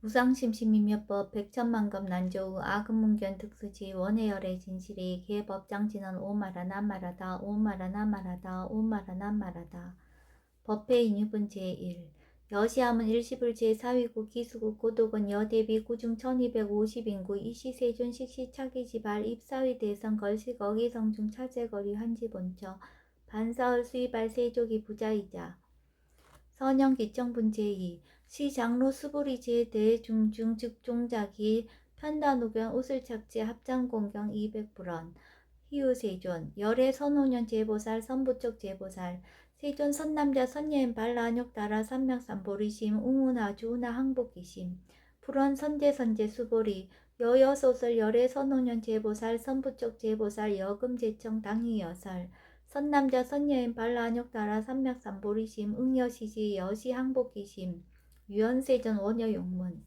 무상심심이며법 백천만급 난조우 아금문견 특수지 원해열의 진실이 개법장진은 오마라 남마라다 오마라 남마라다 오마라 남마라다. 법회 인 유분 제1 여시함은 일시불 제4위국 기수국 고독은 여대비 구중 1250인구 이시세존 식시 차기 지발 입사위 대선 걸식 어기성중 차제거리 한지본처 반사을 수의발 세족이 부자이자 선영 기청분 제2 시장로 수보리지에 대해 중중 즉종자기 편단우견 옷을 착지 합장공경 200불원 희우세존 열애 선호년 제보살 선부쪽 제보살. 세존 선남자 선예인 발라ány옥 따라 삼맥삼보리심 웅우나 주우나 항복기심. 불원 선제 선제 수보리 여여소설 열애 선호년 제보살 선부쪽 제보살 여금제청 당희여설 선남자 선여인 발라ány옥 따라 삼맥삼보리심 응여시지 여시 항복기심 유연세전 원여 용문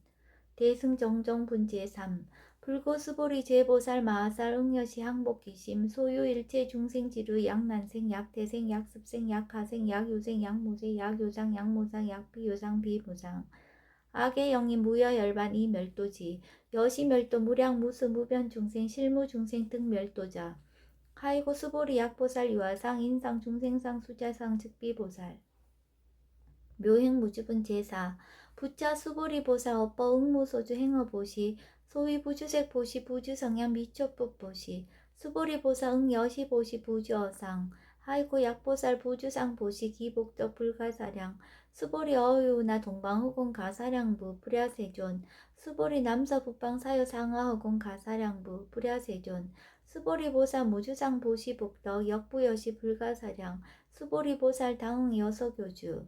대승정정분제 3 불고수보리 제보살 마하살 응여시 항복기심 소유일체 중생지루 약난생 약태생 약습생 약하생 약유생 약무세 약요장 약모상 약비요상 비무상 악의 영인 무여열반 이 멸도지 여시멸도 무량 무수 무변 중생 실무 중생 등 멸도자. 하이고 수보리 약보살 유아상 인상 중생상 수자상 즉비보살. 묘행 무주분 제사 부자 수보리 보살 업보 응무소주 행어 보시 소위 부주색 보시 부주 성향 미초법 보시 수보리 보사 응 여시 보시 부주 어상 하이고 약보살 부주상 보시 기복적 불가사량 수보리 어유나 동방후공 가사량부 불야세존 수보리 남서 북방 사유 상하허공 가사량부 불야세존 수보리 보살 무주상 보시 복덕 역부여시 불가사량 수보리 보살 당응 여서교주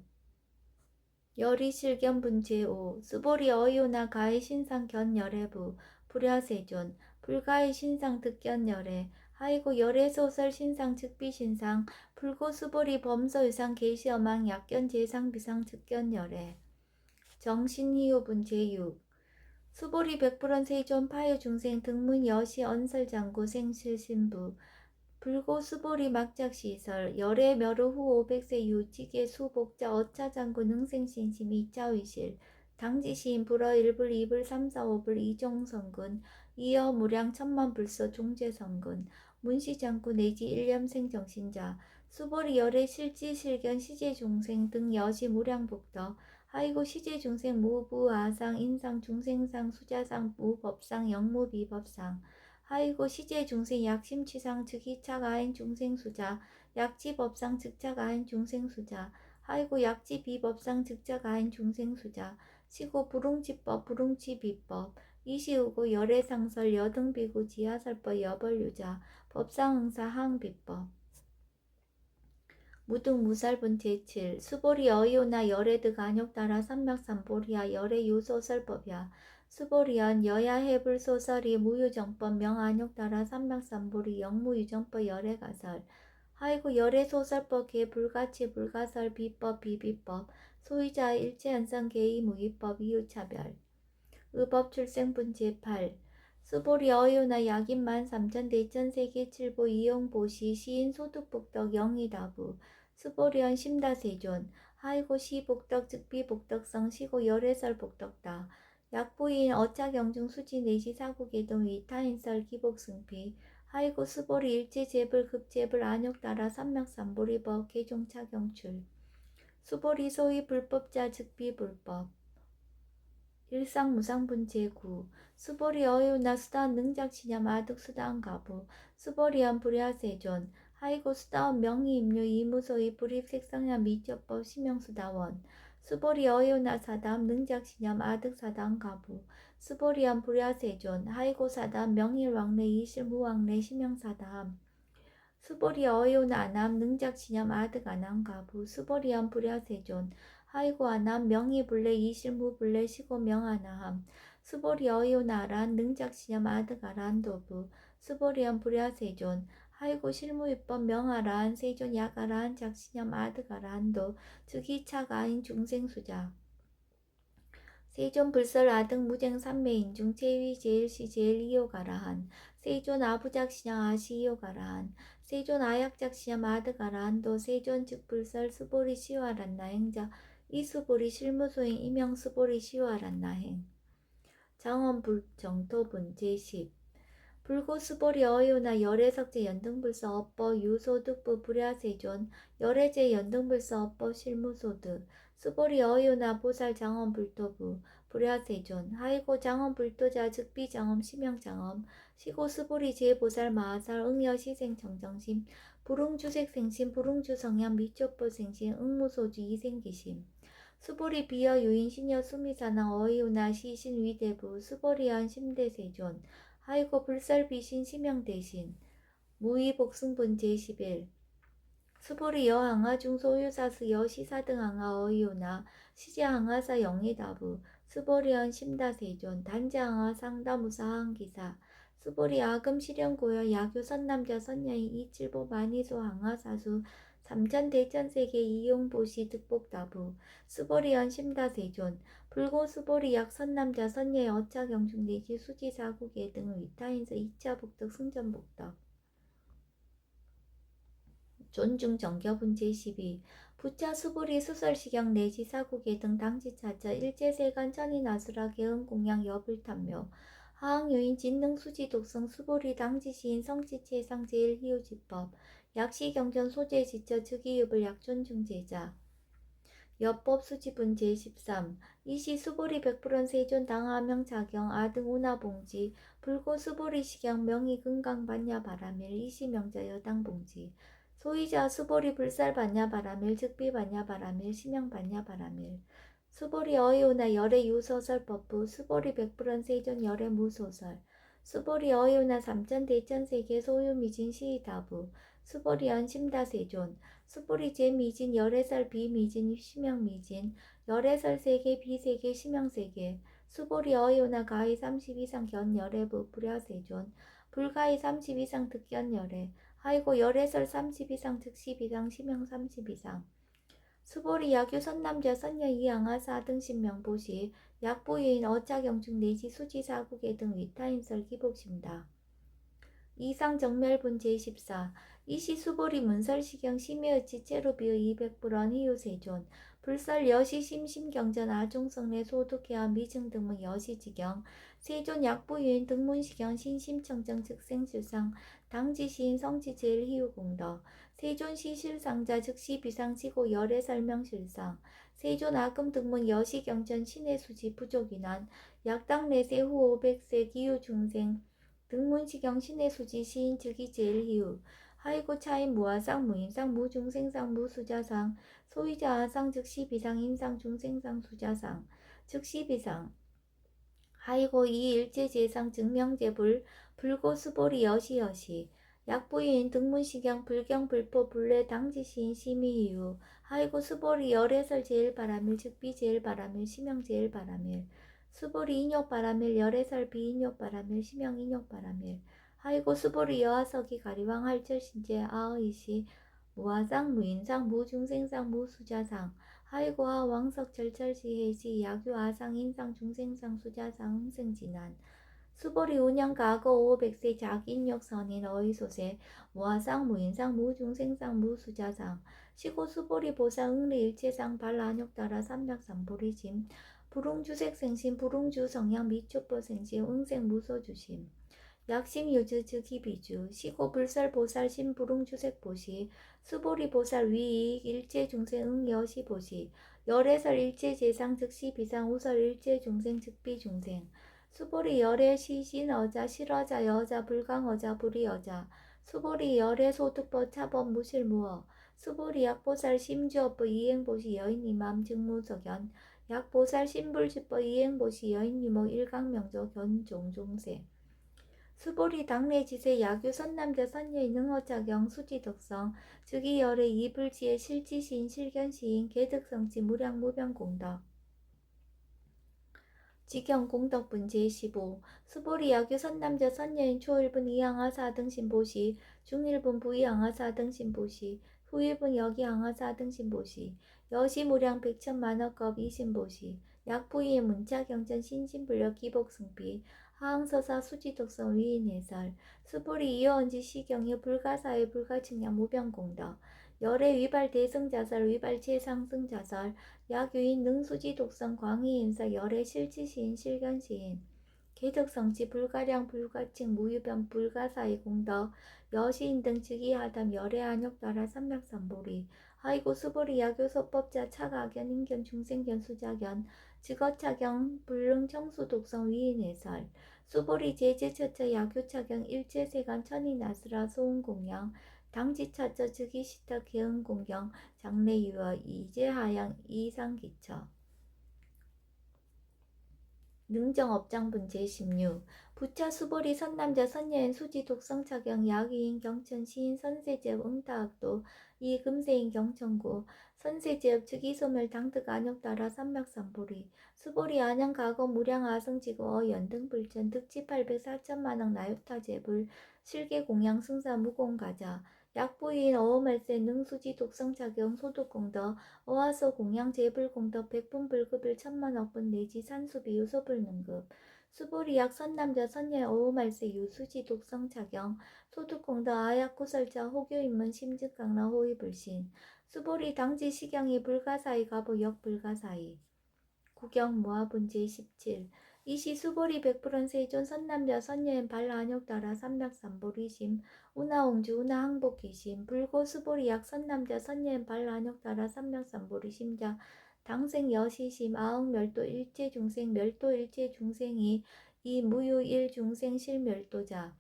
열이실견 분제5 수보리 어이오나 가의 신상 견열애부 불야세존 불가의 신상 득견열애 하이고 열애소설 신상 즉비신상 불고수보리 범서유상 계시어망 약견 제상 비상 즉견열애 정신희요 분 제6 수보리 백불원 세존 파유 중생 등문 여시 언설장고 생실신부 불고 수보리 막작시설 열애 멸후 후 500세 유지계 수복자 어차장군 능생신심 이자위실 당지시인 불어 일불 이불 삼사 오불 이종성군 이어 무량 천만 불서 종제성군 문시장군 내지 일념생 정신자 수보리 열애 실지 실견 시제 중생 등 여시 무량복덕 하이고 시제 중생 무부아상 인상 중생상 수자상 무법상 영무비법상 하이고 시제 중생 약심치상 즉이착 아인 중생 수자 약지 법상 즉착 아인 중생 수자 하이고 약지 비법상 즉착 아인 중생 수자 시고 불웅치법 불웅치비법 이시우고 열애상설 여등비구 지하설법 여벌유자 법상응사 항비법. 무등무살분 제7 수보리 어이오나 열애드 간욕 따라 삼맥삼보리야 열애 유소설법이야 수보리언 여야해불 소설이 무유정법 명안욕 따라 삼맥삼보리 영무유정법 열애가설 하이고 열애소설법 개불가치 불가설 비법 비비법 소유자 일체현상 개의무기법 이유차별. 의법 출생분 제8 수보리 어유나 약인만 삼천 대천 세계 칠보 이용보시 시인 소득복덕 영이다부. 수보리언 심다세존. 하이고 시복덕 즉비복덕성 시고 열애설 복덕다 약부인 어차경중 수지 내시 사국계동 위타인설 기복승피 하이고 수보리 일제재불 급재불 안욕 따라 삼맥삼보리법 개종차 경출. 수보리 소위 불법자 즉비 불법. 일상무상분 제9 수보리 어유나 수다원 능작치냐 마득 수다원 가부. 수보리언 불야세존. 하이고 수다원 명의임료 이무소의 불입색성야 미적법 심영수다원 수보리 어요나 사담 능작시념 아득사담 가부. 수보리안 불야세존 하이고 사담 명일왕래 이실무왕래 심영사담. 수보리 어요나 아남 능작시념 아득아남 가부. 수보리안 불야세존 하이고 아남 명의불래 이실무불래 시고 명아나함. 수보리 어요나란 능작시념 아득아란 도부. 수보리안 불야세존 하이고 실무입법 명하란 세존 야가란 작신염 아드가란도 즉이차가인 중생수자. 세존 불설 아등 무쟁 삼매인 중 제위 제일시 제일 이요가라한 세존 아부작시냐 아시이요가라한 세존 아약작시냐 아드가라한도 세존 즉불설 수보리 시와란 나행자 이수보리 실무소인 이명수보리 시와란 나행. 장원불 정토분 제10 불고수보리 어유나 열애석제 연등불서 업보 유소득부 불야세존 열애제 연등불서 업보 실무소득 수보리 어유나 보살 장원불토부 불야세존 하이고 장원불토자 즉비 장엄 심영장엄 시고 수보리 제 보살 마하살 응여 시생 정정심 불응주색 생심 불응주 성향 미초보 생심 응무소주 이생기심 수보리 비여 유인 신여 수미사나 어이우나 시신 위대부 수보리한 심대세존 하이고 불살 비신 심영 대신. 무의 복승분 제11 수보리 여항아 중소유사스 여시사 등 항아 어이우나 시제 항아사 영의다부. 수보리한 심다세존. 단자항아 상다무사 항기사. 수보리 아금 실현고여 야교 선남자 선녀인 이칠보 만이소 항아사수. 삼천 대천세계 이용보시 득복다부. 수보리연 심다세존 불고수보리 약 선남자 선예 어차 경중 내지 수지 사국예 등 위타인서 2차 복덕 승전 복덕. 존중 정겨분 제12 부차 수보리 수설시경 내지 사국예 등 당지차자 일제세간 천인아수라 개은 공양 여불탐묘. 하항요인 진능 수지 독성 수보리 당지시인 성지체 상 제일 희우지법. 약시 경전 소재 지처 즉이읍을 약존중제자 여법 수지분 제13 이시 수보리 백불원 세존 당하명 자경 아등 운하봉지 불고 수보리 시경 명의 금강 반야 바라밀 이시 명자 여당 봉지. 소이자 수보리 불살 반야 바라밀 즉비 반야 바라밀 심영 반야 바라밀. 수보리 어이오나 열애 유소설 법부 수보리 백불원 세존 열애 무소설. 수보리 어이오나 삼천 대천 세계 소유 미진 시이다부. 수보리 연 심다 세존 수보리 제 미진 열애설 비미진 심형미진 열애설 세계 비세계 심형세계 수보리 어이오나 가히 30 이상 견 열애부 불야세존 불가히 30 이상 득견 열애 하이고 열애설 30 이상 득십 이상 심형 30 이상 수보리 야규 선남자 선녀 이양하 사등 신 명보시 약보유인 어차경중 내지 수지사국의 등 위타인설 기복심다. 이상 정멸분 제14 이시 수보리 문설시경 심해어치 체로비의 200불원 희유세존 불설 여시 심심경전 아종성내 소득해와 미증 등문 여시지경 세존 약부유인 등문시경 신심청정 즉생실상 당지시인 성지제일 희유공덕 세존 시 실상자 즉시 비상시고 열애 설명실상 세존 아금 등문 여시경전 신해수지 부족인한 약당 내세 후 500세 기후중생 등문시경 신해수지 시인 즉이 제일 희유 하이고 차인 무아상 무인상 무중생상 무수자상 소위자 아상 즉시 비상 인상 중생상 수자상 즉시 비상. 하이고 이 일제 제상 증명제불 불고 수보리 여시 여시. 약부인 등문시경 불경 불포 불례 당지시인 심의이유 하이고 수보리 열애설 제일 바라밀 즉비 제일 바라밀 심형 제일 바라밀. 수보리 인욕 바라밀 열애설 비인욕 바라밀 심형 인욕 바라밀 하이고 수보리 여하석이 가리왕 할철신제 아의시. 무화상 무인상 무중생상 무수자상. 하이고 하 왕석 절철시 해시. 야규 아상 인상 중생상 수자상 흥생진한 수보리 운영 가거 500세 작인력 선인 어이소세. 무화상 무인상 무중생상 무수자상. 시고 수보리 보사 응리 일체상 발란욕 따라 삼략삼보리짐 불웅주색 생신 불웅주 성향 미초보 생신 응생 무소주심 약심 유주 즉희 비주 시고 불살 보살 신부릉 주색 보시 수보리 보살 위익 일체 중생 응 여시 보시 열애설 일체 재상 즉시 비상 우설 일체 중생 즉비 중생 수보리 열애 시신 어자 실어자 여자 불강 어자 불이 여자 수보리 열애 소득법 차법 무실 무어 수보리 약보살 심주업부 이행보시 여인 이맘 증무석연 약보살 신불지법 이행보시 여인이모 일강명조 견종종생 수보리 당내지세 야규 선남자 선녀의 능어작용 수지덕성 즉이 열의 이불지의 실지시인 실견시인 개득성지 무량무병공덕. 지경 공덕분 제15 수보리 야규 선남자 선녀인 초일분 이항하사 등신보시 중일분 부이항하사 등신보시 후일분 여기항하사 등신보시 여시무량 백천만억겁 이신보시 약부이의 문자경전 신신불력 기복승비 하항서사 수지독성 위인해설 수보리 이어언지 시경이 불가사의 불가측량 무병공덕 열의 위발 대승자설 위발 최상승자설 약유인 능수지 독성 광희인사 열의 실지시인 실견시인 개덕성치 불가량 불가칭 무유변 불가사의 공덕 여시인 등 즉위하담 열애한욕 따라 삼맥삼보리 하이고 수보리 야교소법자 차가견 인견 중생견 수자견 직어차경 불능 청수 독성 위인해설 수보리 제제처처 야교차경 일제세간 천이나스라 소음공양 당지차처 즉위시터 개응공경 장래유어 이제하양 이상기처 능정업장분 제16 부차 수보리 선남자 선녀인 수지 독성차경 야기인 경천 시인 선세제업 응타학도 이 금세인 경천구 선세제업 즉위소멸 당득 안욕 따라 삼맥삼보리 수보리 안양 가거 무량 아성지구 어연 등 불전 득지 800 4천만억 나육타제불 실계 공양 승사 무공 가자 약부인 어음할세 능수지 독성차경 소득공덕 어화소 공양 재불공덕 백분불급일 천만억분 내지 산수비 유소불능급. 수보리약 선남자 선녀 어음할세 유수지 독성차경 소득공덕 아약구설자 호교인문 심즉강라 호위불신. 수보리 당지 시경이 불가사의 가보 역 불가사의. 구경 모아분제 17 이시 수보리 백불은 세존 선남자 선녀인 발라 안욕 따라 삼맥삼보리심 우나옹주 우나항복기심 불고 수보리 약 선남자 선녀인 발라 안욕 따라 삼맥삼보리심자 당생 여시심 아흥멸도 일체중생 멸도 일체중생이 이 무유 일 중생 실멸도자.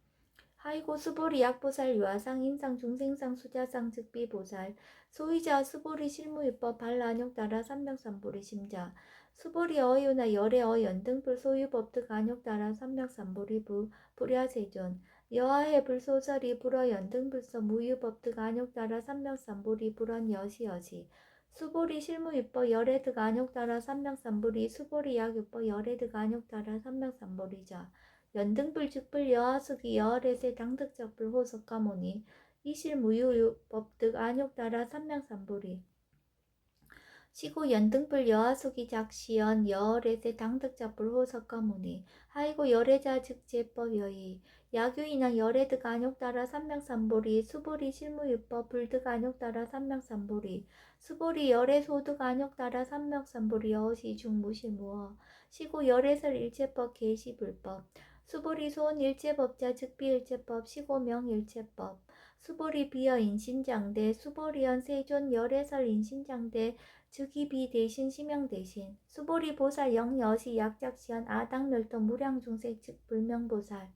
하이고 수보리 약보살 유아상 인상 중생상 수자상 즉비보살 소위자 수보리 실무입법 발라안욕 따라 삼맥삼보리 심자 수보리 어유나 열애 어 연등불 소유법득 안욕 따라 삼맥삼보리 부 불야세존 여하해 불소설이 불어 연등불서 무유법득 안욕 따라 삼맥삼보리 불원 여시여시 수보리 실무유법 열애득 안욕 따라 삼맥삼보리 수보리 약유법 열애득 안욕 따라 삼맥삼보리자 연등불 즉불 여하숙이 여하렛의 당득적불 호석가모니 이실 무유법 득 안욕 따라 삼맥삼보리 시고 연등불 여하숙이 작시연 여월에세 당득자불 호석가무니 하이고 열애자 즉제법 여의. 야규인한 열애득 안욕 따라 삼명삼보리 수보리 실무유법 불득 안욕 따라 삼명삼보리 수보리 열애소득 안욕 따라 삼명삼보리 여시 중무실무어. 시고 열애설 일체법 개시불법. 수보리 소원 일체법자 즉비일체법 시고명 일체법 수보리 비어 인신장대 수보리연 세존 열애설 인신장대 즉위비 대신 심형 대신 수보리 보살 영여시 약작시연 아당멸도 무량중생 즉 불명보살.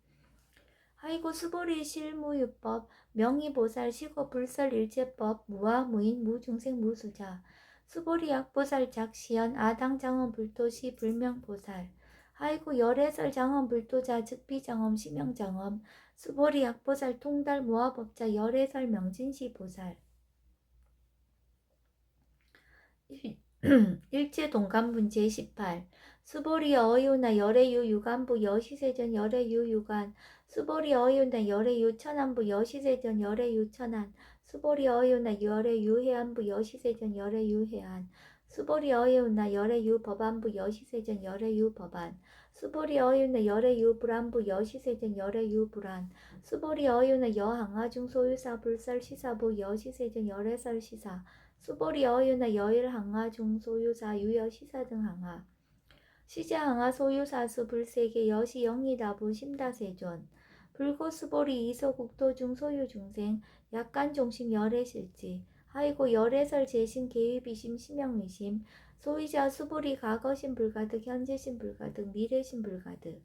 하이고 수보리 실무유법 명의보살 시고 불설 일체법 무아 무인 무중생 무수자. 수보리 약보살 작시연 아당장엄 불토시 불명보살. 하이고 열애설 장엄 불토자 즉비장엄 심형장엄 수보리 약보살 통달 무아법자 열애설 명진시 보살. 일제 동간분 제18 수보리 어유나 열애유 유간부 여시세전 열애유 유간 수보리 어유나 열애유 천안부 여시세전 열애유 천안. 수보리 어유나 열애유 해안부 여시세전 열애유 해안. 수보리 어유나 열애유 법안부 여시세전 열애유 법안 수보리 어유나 열애유 불안부 여시세전 열애유 불안. 수보리 어유나 여항아중 소유사 불설 시사부 여시세전 열애설 시사. 수보리 어유나 여일 항하 중소유사 유여 시사 등 항하 시자 항하 소유사수 불세계 여시 영이다부 심다세존. 불고 수보리 이소국도 중소유 중생 약간 종심 열애실지. 하이고 열애설 재신 계위비심 심영미심 소유자 수보리 과거신 불가득 현재신 불가득 미래신 불가득.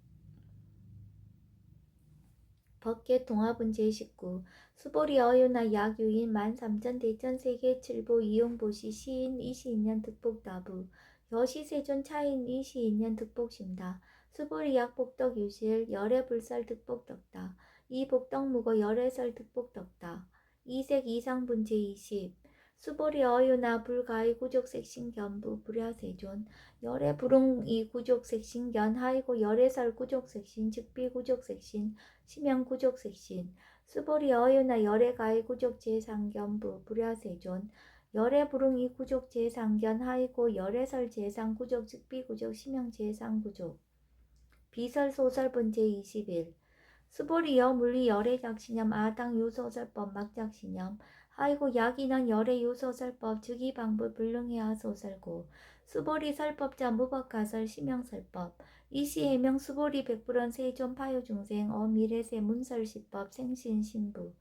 법계 동화분 제19 수보리 어유나 약유인 만삼천 대천 세계 칠보 이용보시 시인 이시인년 득복다부 여시세존 차인 이시인년 득복심다. 수보리 약복덕 유실 열애불설 득복덕다. 이복덕 무거 열애설 득복덕다. 이색 이상분 제20 수보리 어유나 불가의 구족색신 견부 불야세존 열애 불웅이 구족색신 견 하이고 열애설 구족색신 즉비 구족색신 심형 구족색신 수보리 어유나 열애 가의 구족 제상견부 불야세존 열애 불웅이 구족 제상견 하이고 열애설 제상 구족 즉비 구족 심형 제상 구족. 비설 소설 번제 21 수보리 여 물리 열애 작신념 아당 요소설법 막작신념 하이고 약이난 열의 유소설법 즉이방부 불능해야 소설고 수보리 설법자 무법가설 심형설법 이시해명 수보리 백불원 세존 파요 중생 어 미래세 문설시법 생신신부.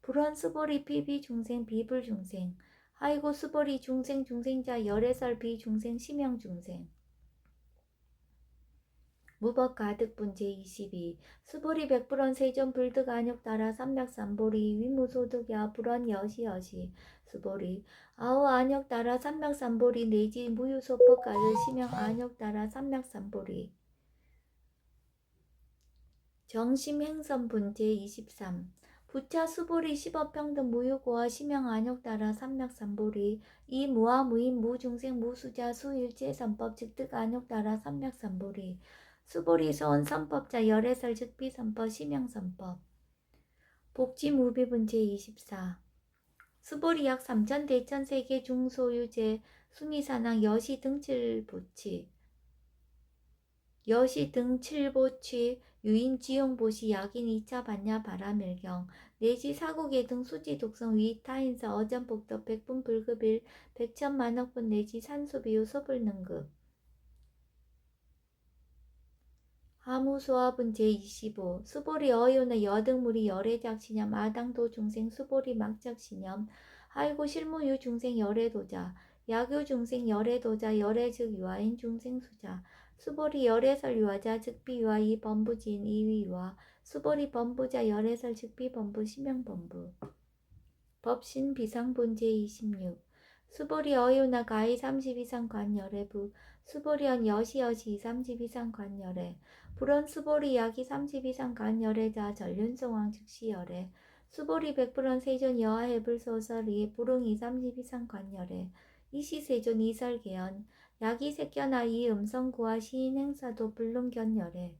불원 수보리 피비 중생 비불 중생. 하이고 수보리 중생 중생자 열애설 비 중생 심형 중생 무법 가득 분 제 22 수보리 백불원 세존 불득 안욕 따라 삼맥삼보리 위무소득야 불원 여시 여시. 수보리 아우 안욕 따라 삼맥삼보리 내지 무유소법 가득 심형 안욕 따라 삼맥삼보리. 정심행선 분 제 23 부차 수보리 십업평등 무유고와 심형 안욕 따라 삼맥삼보리 이 무아 무인 무중생 무수자 수일체 선법 즉득 안욕 따라 삼맥삼보리 수보리 소원 선법자 열애설 즉비 선법 심형 선법. 복지 무비분 제24 수보리 약 3천 대천 세계 중소유제 수미산항 여시 등칠 보치. 여시 등칠 보치 유인 지용 보시 약인 2차 반야 바라밀경. 내지 사국의 등 수지 독성 위 타인사 어전복덕 백분 불급일 백천만억분 내지 산수비유 소불능급 하무소화분 제25 수보리 어요나 여등물이 열애작시념 아당도 중생 수보리 막작시념. 하이고 실무유 중생 열애도자. 야교 중생 열애도자 열애즉 유아인 중생 수자. 수보리 열애설 유아자 즉비 유아 이 범부진 이위와 수보리 범부자 열애설 즉비 범부 심형 범부. 법신 비상분 제26 수보리 어요나 가이 30 이상 관열애부 수보리언 여시여시 30 이상 관열애 불원 수보리 30 이상 간열애자 전륜성왕 즉시열애 수보리 백불원 세존 여하해불 소설이 불응이 30 이상 관열애 이시세존 이설계연 야기 색견아 이 음성구와 시인 행사도 불능견열애.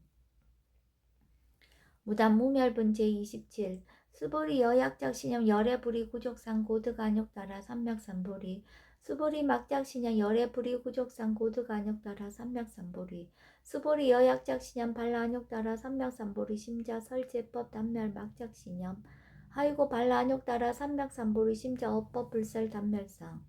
무단 무멸분 제27 수보리 여약작 신념 열애불이 구족상 안욕 따라 삼맥삼보리. 수보리 막작 신념 열애불이 구족상 안욕 따라 삼맥삼보리. 수보리 여약작 신념 발라안욕 따라 삼맥삼보리 심자 설제법 단멸 막작 신념 하이고 발라안욕 따라 삼맥삼보리 심자 업법 불설 단멸상.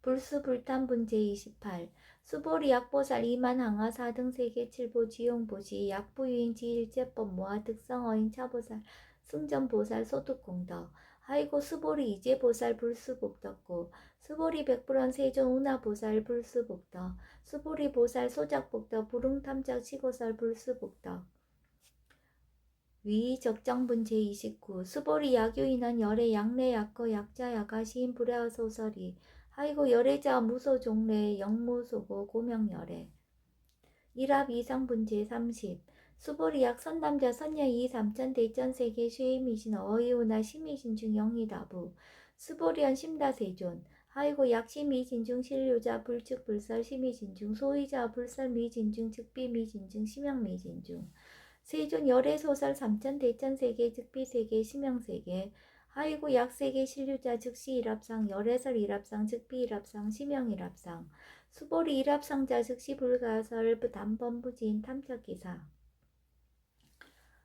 불수 불탄 분제 28 수보리 약보살 이만 항하 사등 세계 칠보 지용보시 약부유인 지일제법 모아 특성어인 차보살 승전보살 소득공덕. 하이고 수보리 이제 보살 불수복덕고. 수보리 백불원 세존 운하 보살 불수복덕. 수보리 보살 소작복덕 불응탐작 치고설 불수복덕. 위 적정분 제29 수보리 야교인한 열애 양내 약거 약자 야가 시인 불야의 소설이. 하이고 열애자 무소 종래 영무소고 고명열애. 일합 이상분 제30 수보리약 선남자 선녀 이 삼천 대전 세계 쉐이미신 어이오나 심이신 중 영이다부 수보리언 심다세존 하이고 약심이진 중 신료자 불측 불설 심이진 중 소이자 불설 미진 중 즉비 미진 중 심형 미진 중. 세존 열애 소설 삼천 대천 세계 즉비 세계 심형 세계 하이고 약세계 신류자 즉시 일합상 열애설 일합상 즉비 일합상 심형 일합상 수보리 일합상자 즉시 불가설 부담범부진 탐척기사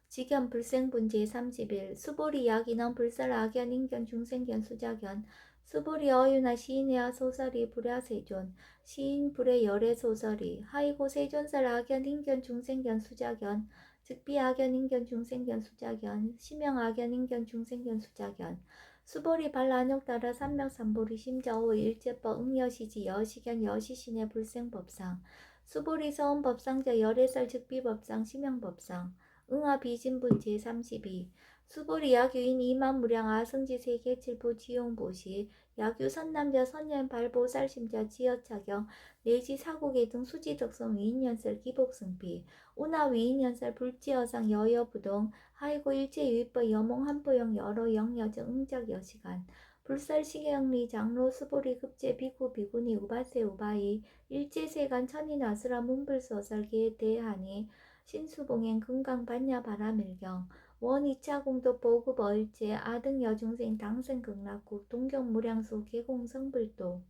직견 불생분제 30일 수보리 약인원 불설 악연 인견 중생견 수자견 수보리 어유나 시인의 소설이 불야세존 시인 불의 열애 소설이 하이고 세존설 악연 인견 중생견 수자견 즉비 악연 인견 중생견 수자견 심형 악연 인견 중생견 수자견 수보리 발란욕 따라 삼명삼보리 심저호 일제법 응여시지 여시견 여시신의 불생법상 수보리 서원법상자 열애설 즉비법상 심형법상 응아 비진분 제32 수보리 야규인 이만무량 아 승지 세계칠보 지용보시. 야규 선남자 선년 발보살심자 지여차경 내지 사고계 등 수지덕성 위인연설 기복승비 운하 위인연설 불지여상 여여부동. 하이고 일제유입법 여몽 한포영 여러 영여정 응작 여시간. 불살시경리 장로 수보리 급제 비구 비구니 우바세 우바이. 일제세간 천인 아수라 문불서설기에 대하니 신수봉행 금강 반야 바라밀경 원 2차 공도 보급 얼제 아등 여중생 당생 극락국 동경 무량소 계공 성불도